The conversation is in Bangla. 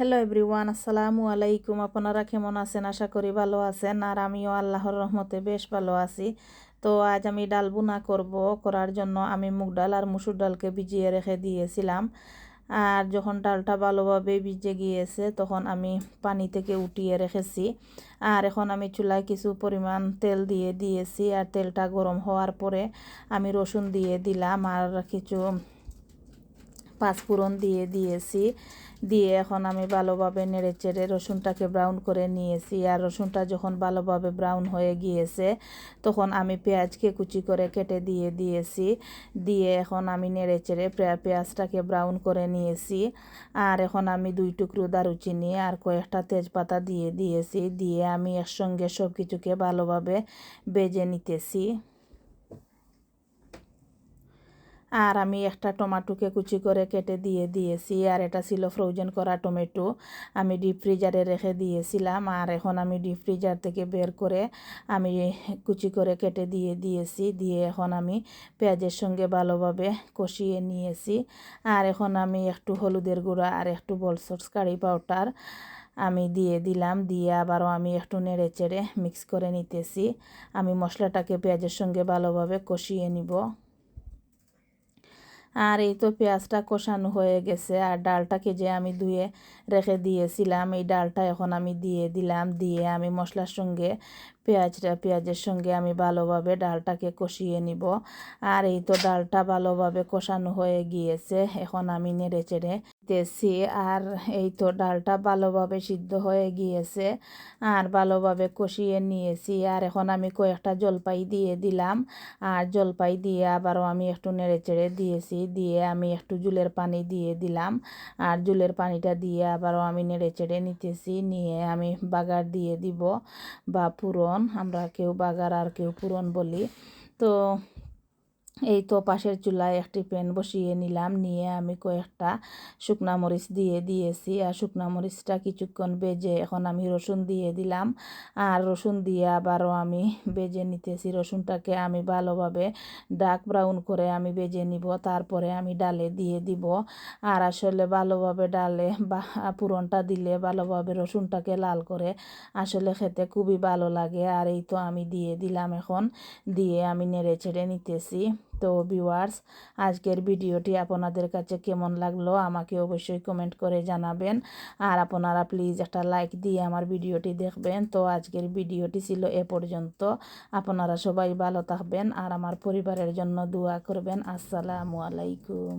হ্যালো এভরিওয়ান আসসালামু আলাইকুম আপনারা কেমন আছেন? আশা করি ভালো আছেন। আর আমিও আল্লাহর রহমতে বেশ ভালো আছি। তো আজ আমি ডাল বুনা করব। করার জন্য আমি মুগ ডাল আর মুসুর ডালকে ভিজিয়ে রেখে দিয়েছিলাম। আর যখন ডালটা ভালোভাবে ভিজে গিয়েছে, তখন আমি পানি থেকে উঠিয়ে রেখেছি। আর এখন আমি চুলায় কিছু পরিমাণ তেল দিয়ে দিয়েছি। আর তেলটা গরম হওয়ার পরে আমি রসুন দিয়ে দিলাম। আর কিছু পাঁচফোড়ন দিয়ে দিয়েছি। দিয়ে এখন আমি ভালোভাবে নেড়ে চেড়ে রসুনটাকে ব্রাউন করে নিয়েছি। আর রসুনটা যখন ভালোভাবে ব্রাউন হয়ে গিয়েছে, তখন আমি পেঁয়াজকে কুচি করে কেটে দিয়ে দিয়েছি। দিয়ে এখন আমি নেড়ে চেড়ে পেঁয়াজটাকে ব্রাউন করে নিয়েছি। আর এখন আমি দুই টুকরো দারুচিনি আর কয়েকটা তেজপাতা দিয়ে দিয়েছি। দিয়ে আমি একসঙ্গে সব কিছুকে ভালোভাবে বেজে নিতেছি। আর আমি একটা টমাটোকে কুচি করে কেটে দিয়ে দিয়েছি, আর এটা ছিল ফ্রোজেন করা টমেটো। আমি ডিপ ফ্রিজারে রেখে দিয়েছিলাম, আর এখন আমি ডিপ ফ্রিজার থেকে বের করে আমি কুচি করে কেটে দিয়ে দিয়েছি, দিয়ে এখন আমি পেঁয়াজের সঙ্গে ভালোভাবে কষিয়ে নিয়েছি। আর এখন আমি একটু হলুদের গুঁড়া আর একটু বলসস কারি পাউডার আমি দিয়ে দিলাম, দিয়ে আবারও আমি একটু নেড়ে চেড়ে মিক্স করে নিতেছি। আমি মশলাটাকে পেঁয়াজের সঙ্গে ভালোভাবে কষিয়ে নিব। আর এই তো পেঁয়াজটা কষানো হয়ে গেছে আর ডালটাকে যে আমি ধুয়ে রেখে দিয়েছিলাম, এই ডালটা এখন আমি দিয়ে দিলাম। দিয়ে আমি মশলার সঙ্গে পেঁয়াজটা, পেঁয়াজের সঙ্গে আমি ভালোভাবে ডালটাকে কষিয়ে নিব। আর এই তো ডালটা ভালোভাবে কষানো হয়ে গিয়েছে, এখন আমি নেড়ে চেড়ে দিতেছি আর এই তো ডালটা ভালোভাবে সিদ্ধ হয়ে গিয়েছে আর ভালোভাবে কষিয়ে নিয়েছি। আর এখন আমি কয়েকটা জলপাই দিয়ে দিলাম আর জলপাই দিয়ে আবারও আমি একটু নেড়ে চেড়ে দিয়েছি, দিয়ে আমি একটু জুলের পানি দিয়ে দিলাম আর জুলের পানিটা দিয়ে আবারও আমি নেড়ে চেড়ে নিতেছি, নিয়ে আমি বাগার দিয়ে দিব বা পুরন, আমরা কেউ বাগার আর কেউ পুরন বলি। তো এই তো পাশের চুলায় একটি প্যান বসিয়ে নিলাম। নিয়ে আমি কয়েকটা শুকনা মরিচ দিয়ে দিয়েছি। আর শুকনা মরিচটা কিছুক্ষণ বেজে এখন আমি রসুন দিয়ে দিলাম। আর রসুন দিয়ে আবারও আমি বেজে নিতেছি। রসুনটাকে আমি ভালোভাবে ডার্ক ব্রাউন করে আমি বেজে নিব। তারপরে আমি ডালে দিয়ে দিব। আর আসলে ভালোভাবে ডালে বা পুরনটা দিলে ভালোভাবে রসুনটাকে লাল করে আসলে খেতে খুবই ভালো লাগে। আর এই তো আমি দিয়ে দিলাম এখন। দিয়ে আমি নেড়ে ছেড়ে নিতেছি। তো ভিউয়ার্স আজকের ভিডিওটি আপনাদের কাছে কেমন লাগল আমাকে অবশ্যই কমেন্ট করে জানাবেন। আর আপনারা প্লিজ একটা লাইক দিয়ে আমার ভিডিওটি দেখবেন। তো আজকের ভিডিওটি ছিল এ পর্যন্ত। আপনারা সবাই ভালো থাকবেন আর আমার পরিবারের জন্য দোয়া করবেন। আসসালামু আলাইকুম।